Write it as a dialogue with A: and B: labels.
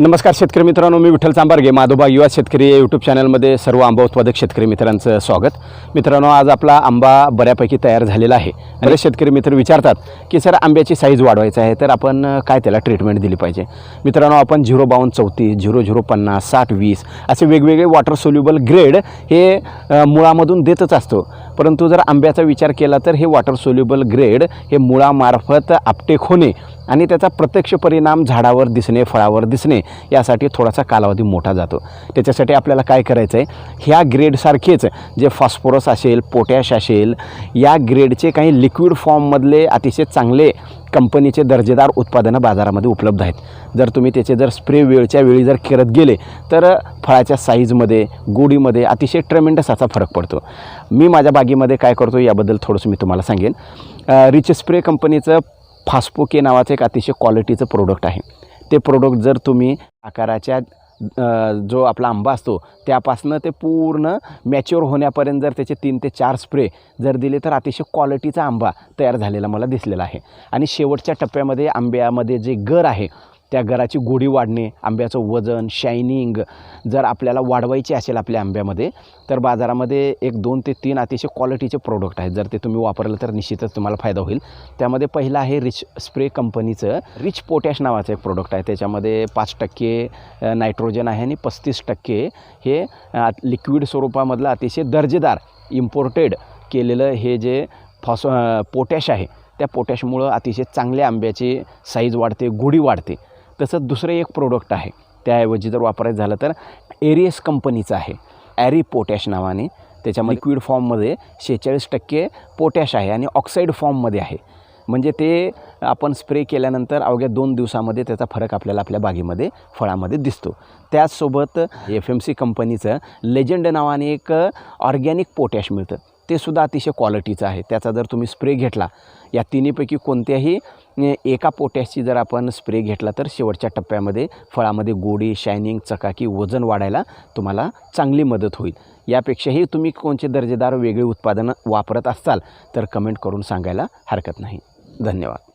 A: नमस्कार शेतकरी मित्रांनो मी विठ्ठल चांबारगे माधोबा युवा शेतकरी यूट्यूब चॅनलमध्ये सर्व आंबा उत्पादक शेतकरी मित्रांचं स्वागत. मित्रांनो आज आपला आंबा बऱ्यापैकी तयार झालेला आहे. आणि शेतकरी मित्र विचारतात की सर आंब्याची साईज वाढवायची आहे तर आपण काय त्याला ट्रीटमेंट दिली पाहिजे? मित्रांनो आपण झिरो बावन्न चौतीस झिरो झिरो पन्नास साठ वीस असे वेगवेगळे वॉटर सोल्युबल ग्रेड हे मुळामधून देतच असतो. परंतु जर आंब्याचा विचार केला तर हे वॉटर सोल्युबल ग्रेड हे मुळामार्फत आपटेक होणे आणि त्याचा प्रत्यक्ष परिणाम झाडावर दिसणे फळावर दिसणे यासाठी थोडासा कालावधी मोठा जातो. त्याच्यासाठी आपल्याला काय करायचं आहे ह्या ग्रेडसारखेच जे फॉस्फोरस असेल पोटॅश असेल या ग्रेडचे काही लिक्विड फॉर्ममधले अतिशय चांगले कंपनीचे दर्जेदार उत्पादनं बाजारामध्ये उपलब्ध आहेत. जर तुम्ही त्याचे जर स्प्रे वेळच्या वेळी जर करत गेले तर फळाच्या साईजमध्ये गोडीमध्ये अतिशय ट्रेमेंडस असा फरक पडतो. मी माझ्या बागेमध्ये काय करतो याबद्दल थोडंसं मी तुम्हाला सांगेन. रिच स्प्रे कंपनीचं फास्पोके नावाचं एक अतिशय क्वालिटीचं प्रोडक्ट आहे. ते प्रोडक्ट जर तुम्ही आकाराच्या जो आपला आंबा असतो त्यापासनं ते पूर्ण मॅच्युअर होण्यापर्यंत जर त्याचे तीन ते चार स्प्रे जर दिले तर अतिशय क्वालिटीचा आंबा तयार झालेला मला दिसलेला आहे. आणि शेवटच्या टप्प्यामध्ये आंब्यामध्ये जे गर आहे त्या घराची गोडी वाढणे आंब्याचं वजन शायनिंग जर आपल्याला वाढवायची असेल आपल्या आंब्यामध्ये तर बाजारामध्ये एक दोन ते तीन अतिशय क्वालिटीचे प्रोडक्ट आहेत. जर ते तुम्ही वापरलं तर निश्चितच तुम्हाला फायदा होईल. त्यामध्ये पहिलं आहे रिच स्प्रे कंपनीचं रिच पोटॅश नावाचं एक प्रोडक्ट आहे. त्याच्यामध्ये पाच टक्के नायट्रोजन आहे आणि पस्तीस टक्के हे लिक्विड स्वरूपामधलं अतिशय दर्जेदार इम्पोर्टेड केलेलं हे जे फॉस पोटॅश आहे त्या पोटॅशमुळं अतिशय चांगल्या आंब्याची साईज वाढते गोडी वाढते. तसंच दुसरं एक प्रोडक्ट आहे. त्याऐवजी जर वापरायचं झालं तर एरियस कंपनीचं आहे. ॲरी पोटॅश नावाने. त्याच्यामध्ये लिक्विड फॉर्ममध्ये शेहेचाळीस टक्के पोटॅश आहे आणि ऑक्साईड फॉर्ममध्ये आहे. म्हणजे ते आपण स्प्रे केल्यानंतर अवघ्या दोन दिवसामध्ये त्याचा फरक आपल्याला आपल्या बागेमध्ये फळामध्ये दिसतो. त्याचसोबत एफ एम सी कंपनीचं लेजंड नावाने एक ऑर्गॅनिक पोटॅश मिळतं. ते सुद्धा अतिशय क्वालिटीचं आहे. त्याचा जर तुम्ही स्प्रे घेतला या तिन्हीपैकी कोणत्याही एका पोट्याची जर आपण स्प्रे घेतला तर शेवटच्या टप्प्यामध्ये फळामध्ये गोडी शायनिंग चकाकी वजन वाढायला तुम्हाला चांगली मदत होईल. यापेक्षाही तुम्ही कोणते दर्जेदार वेगळे उत्पादनं वापरत असाल तर कमेंट करून सांगायला हरकत नाही. धन्यवाद.